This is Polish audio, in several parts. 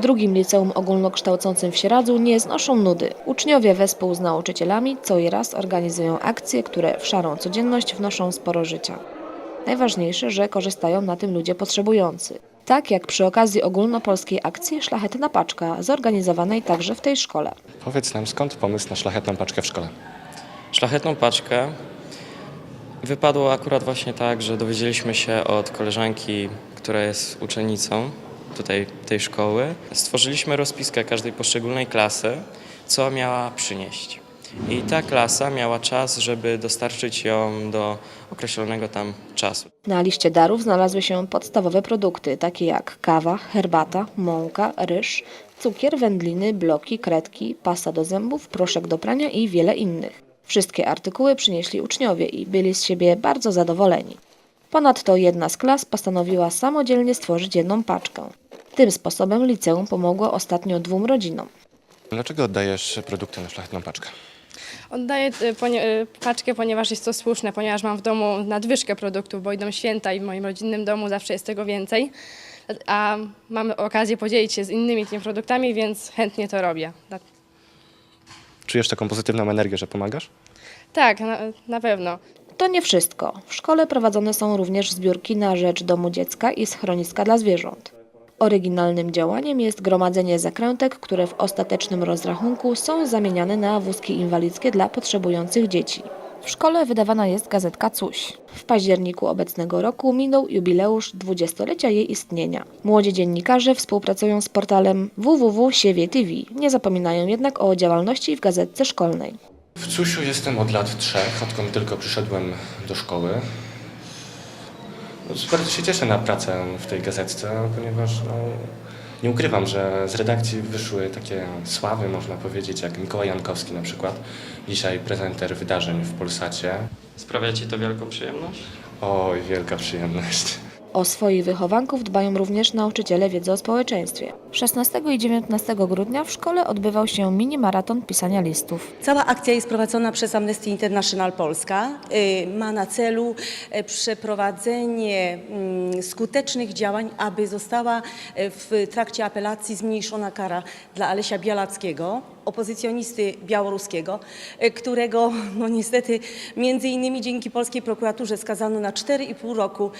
W drugim liceum ogólnokształcącym w Sieradzu nie znoszą nudy. Uczniowie wespół z nauczycielami co i raz organizują akcje, które w szarą codzienność wnoszą sporo życia. Najważniejsze, że korzystają na tym ludzie potrzebujący. Tak jak przy okazji ogólnopolskiej akcji Szlachetna Paczka, zorganizowanej także w tej szkole. Powiedz nam, skąd pomysł na szlachetną paczkę w szkole? Szlachetną paczkę wypadło akurat właśnie tak, że dowiedzieliśmy się od koleżanki, która jest uczennicą tutaj tej szkoły. Stworzyliśmy rozpiskę każdej poszczególnej klasy, co miała przynieść. I ta klasa miała czas, żeby dostarczyć ją do określonego tam czasu. Na liście darów znalazły się podstawowe produkty, takie jak kawa, herbata, mąka, ryż, cukier, wędliny, bloki, kredki, pasta do zębów, proszek do prania i wiele innych. Wszystkie artykuły przynieśli uczniowie i byli z siebie bardzo zadowoleni. Ponadto jedna z klas postanowiła samodzielnie stworzyć jedną paczkę. Tym sposobem liceum pomogło ostatnio dwóm rodzinom. Dlaczego oddajesz produkty na szlachetną paczkę? Oddaję y, ponie- y, paczkę, ponieważ jest to słuszne, ponieważ mam w domu nadwyżkę produktów, bo idą święta i w moim rodzinnym domu zawsze jest tego więcej. A mamy okazję podzielić się z innymi tymi produktami, więc chętnie to robię. Czujesz taką pozytywną energię, że pomagasz? Tak, na, na pewno. To nie wszystko. W szkole prowadzone są również zbiórki na rzecz domu dziecka i schroniska dla zwierząt. Oryginalnym działaniem jest gromadzenie zakrętek, które w ostatecznym rozrachunku są zamieniane na wózki inwalidzkie dla potrzebujących dzieci. W szkole wydawana jest gazetka Cuś. W październiku obecnego roku minął jubileusz 20-lecia jej istnienia. Młodzi dziennikarze współpracują z portalem www.siewie TV. Nie zapominają jednak o działalności w gazetce szkolnej. W Cusiu jestem od lat trzech, odkąd tylko przyszedłem do szkoły. No, Bardzo się cieszę na pracę w tej gazetce, ponieważ no, nie ukrywam, że z redakcji wyszły takie sławy, można powiedzieć, jak Mikołaj Jankowski na przykład, dzisiaj prezenter wydarzeń w Polsacie. Sprawia Ci to wielką przyjemność? Oj, wielka przyjemność. O swoich wychowanków dbają również nauczyciele wiedzy o społeczeństwie. 16 i 19 grudnia w szkole odbywał się mini maraton pisania listów. Cała akcja jest prowadzona przez Amnesty International Polska. Y, Ma na celu e, przeprowadzenie mm, skutecznych działań, aby została e, w trakcie apelacji zmniejszona kara dla Alesia Bialackiego, opozycjonisty białoruskiego, którego no niestety między innymi dzięki polskiej prokuraturze skazano na 4,5 roku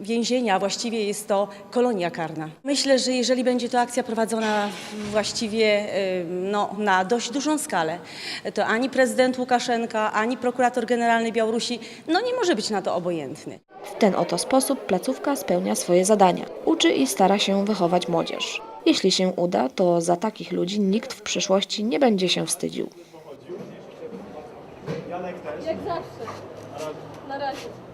więzienia, właściwie jest to kolonia karna. Myślę, że jeżeli będzie to akcja prowadzona właściwie em, no, na dość dużą skalę, to ani prezydent Łukaszenka, ani prokurator generalny Białorusi no, nie może być na to obojętny. W ten oto sposób placówka spełnia swoje zadania. Uczy i stara się wychować młodzież. Jeśli się uda, to za takich ludzi nikt w przyszłości nie będzie się wstydził. Jak zawsze. Na razie.